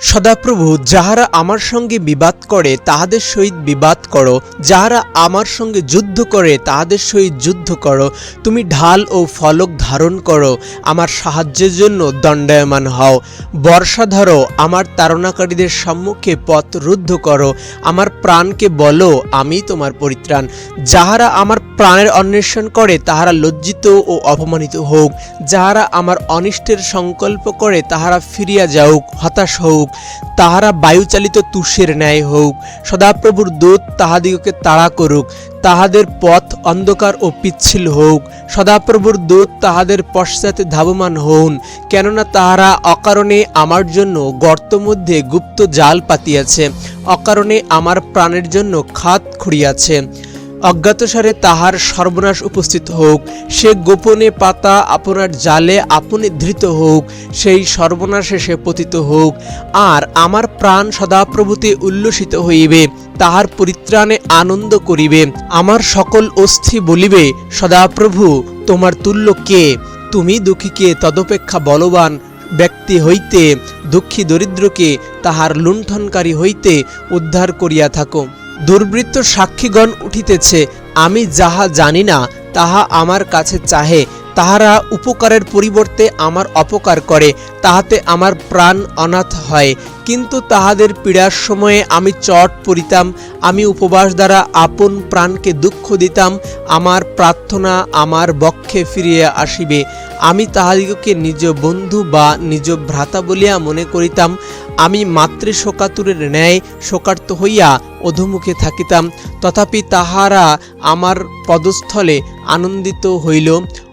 সদাপ্রভু, যাহারা আমার সঙ্গে বিবাদ করে, তাহাদের সহিত বিবাদ করো। যাহারা আমার সঙ্গে যুদ্ধ করে, তাহাদের সহিত যুদ্ধ করো। তুমি ঢাল ও ফলক ধারণ করো, আমার সাহায্যের জন্য দণ্ডায়মান হও। বর্ষা ধরো, আমার তারণাকারীদের সম্মুখে পথ রুদ্ধ করো। আমার প্রাণকে বলো, আমি তোমার পরিত্রাণ। যাহারা আমার প্রাণের অন্বেষণ করে, তাহারা লজ্জিত ও অপমানিত হোক। যাহারা আমার অনিষ্টের সংকল্প করে, তাহারা ফিরিয়া যাউক, হতাশ হোক। তাহারা বায়ুচালিত তুষের ন্যায় হোক, সদাপ্রভুর দূত তাহাদিগকে তাড়া করুক, তাহাদের পথ অন্ধকার ও পিচ্ছিল হোক, সদাপ্রভুর দূত তাহাদের পশ্চাতে ধাবমান হউন, কেননা তাহারা অকারণে আমার জন্য গর্ত মধ্যে গুপ্ত জাল পাতিয়াছে, অকারণে আমার প্রাণের জন্য খাত খুঁড়িয়াছে। অজ্ঞাতসারে তাহার সর্বনাশ উপস্থিত হোক। সে গোপনে পাতা আপনার জালে আপনি ধৃত হোক। সেই সর্বনাশে সে পতিত হোক। আর আমার প্রাণ সদাপ্রভুতে উল্লসিত হইবে, তাহার পরিত্রাণে আনন্দ করিবে। আমার সকল অস্থি বলিবে, সদাপ্রভু, তোমার তুল্য কে? তুমি দুঃখীকে তদপেক্ষা বলবান ব্যক্তি হইতে, দুঃখী দরিদ্রকে তাহার লুণ্ঠনকারী হইতে উদ্ধার করিয়া থাকো। দুর্বৃত্ত সাক্ষীগণ উঠিতেছে আমি যাহা জানি না তাহা আমার কাছে চাহে। তাহারা উপকারের পরিবর্তে আমার অপকার করে, তাহাতে আমার প্রাণ অনাথ হয়। কিন্তু তাহাদের পীড়ার সময়ে আমি চট পড়িতাম, আমি উপবাস দ্বারা আপন প্রাণকে দুঃখ দিতাম, আমার প্রার্থনা আমার বক্ষে ফিরিয়া আসিবে। আমি তাহাদিগকে নিজ বন্ধু বা নিজ ভ্রাতা বলিয়া মনে করিতাম, আমি মাতৃ শোকাতুরের ন্যায় শোকার্ত হইয়া অধমুখে থাকিতাম, তথাপি তাহারা আমার পদস্থলে আনন্দিত হইল।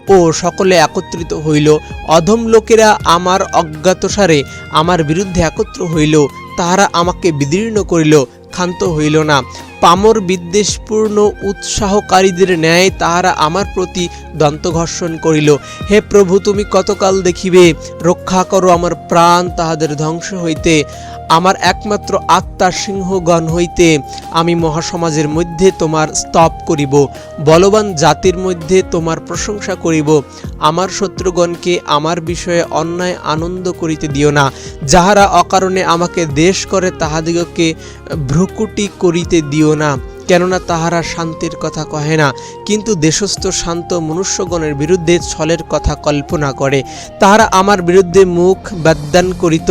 ও সকলে একত্রিত হইল। অধম লোকেরা আমার অজ্ঞাতসারে আমার বিরুদ্ধে একত্র হইল। তাহারা আমাকে বিদীর্ণ করিল, ক্ষান্ত হইল না। পামর বিদ্বেষপূর্ণ উৎসাহকারীদের ন্যায় তাহারা আমার প্রতি দন্তঘর্ষণ করিল। হে প্রভু, তুমি কতকাল দেখিবে? রক্ষা করো আমার প্রাণ তাহাদের ধ্বংস হইতে। আমার একমাত্র আত্মার সিংহগণ হইতে আমি মহাসমাজের মধ্যে তোমার স্তব করিব, বলবান জাতির মধ্যে তোমার প্রশংসা করিব। আমার শত্রুগণকে আমার বিষয়ে অন্যায় আনন্দ করিতে দিও না। যাহারা অকারণে আমাকে দেশ করে, তাহাদিগকে ভ্রুকুটি করিতে দিও না। কেননা তাহারা শান্তির কথা কহে না, কিন্তু দেশস্থ শান্ত মনুষ্যগণের বিরুদ্ধে ছলের কথা কল্পনা করে। তাহারা আমার বিরুদ্ধে মুখ বাদ্যান করিত,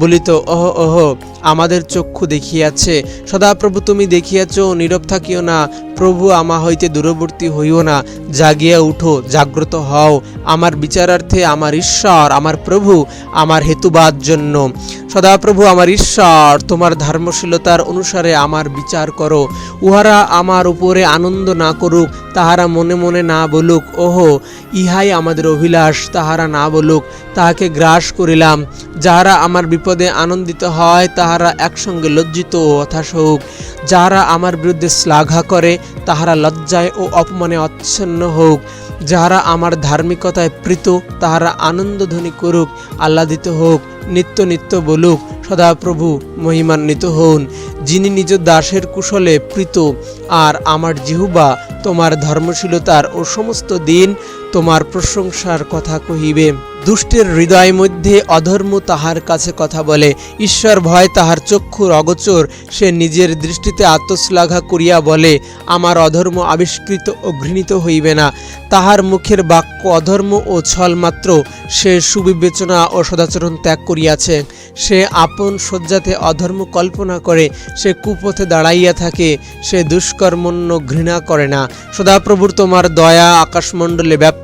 বলিত অহ ওহ আমাদের চক্ষু দেখিয়াছে। সদাপ্রভু, তুমি দেখিয়াছ, নীরব থাকিও না। প্রভু আমা হইতে দূরবর্তী হইও না। জাগিয়া উঠো, জাগ্রত হও। আমার বিচারার্থে আমার ঈশ্বর, আমার প্রভু, আমার হেতুবাদ জন্য। সদাপ্রভু, আমার ঈশ্বর, তোমার ধর্মশীলতার অনুসারে আমার বিচার করো। উহারা আমার উপরে আনন্দ না করুক তাহারা মনে মনে না বলুক, ওহো, ইহাই আমাদের অভিলাষ, তাহারা না বলুক, তাহাকে গ্রাস করিলাম। যাহারা আমার বিপদে আনন্দিত হয়, তাহারা একসঙ্গে লজ্জিত ও হতাশ হোক। যাহারা আমার বিরুদ্ধে শ্লাঘা করে, তাহারা লজ্জায় ও অপমানে অচ্ছন্ন হোক। যাহারা আমার ধার্মিকতায় প্রীত, তাহারা আনন্দধ্বনি করুক, আহ্লাদিত হোক। নিত্য নিত্য বলুক সদাপ্রভু মহিমান্বিত হন যিনি নিজ দাসের কুশলে প্রীত, আর আমার জিহুবা তোমার ধর্মশীলতার ও সমস্ত দিন তোমার প্রশংসার কথা কহিবে। দুষ্টের হৃদয় মধ্যে অধর্ম তাহার কাছে কথা বলে। ঈশ্বর ভয় তাহার চক্ষুর অগোচর। সে নিজের দৃষ্টিতে আত্মশ্লাঘা করিয়া বলে, আমার অধর্ম আবিষ্কৃত ও ঘৃণিত হইবে না। তাহার মুখের বাক্য অধর্ম ও ছল মাত্র। সে সুবিবেচনা ও সদাচরণ ত্যাগ করিয়াছে। সে আপন শয্যাতে অধর্ম কল্পনা করে। সে কুপথে দাঁড়াইয়া থাকে। সে দুষ্কর্মণ্য ঘৃণা করে না। সদাপ্রভুর তোমার দয়া আকাশমণ্ডলে ব্যাপ্ত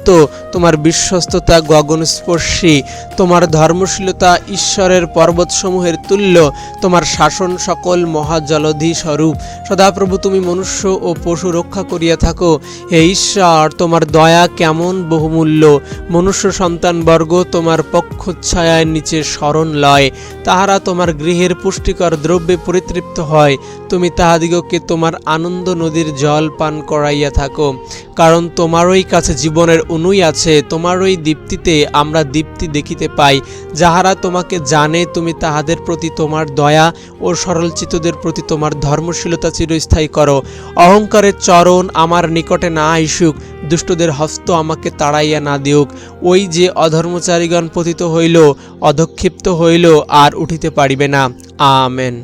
তোমার বিশ্বস্ততা গগনস্পর্শী, তোমার ধর্মশীলতা ঈশ্বরের পর্বতসমূহের তুল্য, তোমার শাসন সকল মহাজলধি স্বরূপ। সদাপ্রভু, তুমি মনুষ্য ও পশু রক্ষা করিয়া থাকো। হে ঈশ্বর, তোমার দয়া কেমন বহুমূল্য। মনুষ্য সন্তানবর্গ তোমার পক্ষচ্ছায়ার নিচে স্মরণ লয়। তাহারা তোমার গৃহের পুষ্টিকর দ্রব্যে পরিতৃপ্ত হয়। তুমি তাহাদিগকে তোমার আনন্দ নদীর জল পান করাইয়া থাকো। কারণ তোমারই কাছে জীবনের অনুই আছে, তোমার ওই দীপ্তিতে আমরা দীপ্তি দেখিতে পাই, যাহারা তোমাকে জানে, তুমি তাহাদের প্রতি তোমার দয়া ও সরলচিতদের প্রতি তোমার ধর্মশীলতা চিরস্থায়ী করো। অহংকারের চরণ আমার নিকটে না আইসুক দুষ্টদের হস্ত আমাকে তাড়াইয়া না দিউক। ওই যে অধর্মচারীগণ পতিত হইল, অধক্ষিপ্ত হইল আর উঠিতে পারিবে না। আমেন।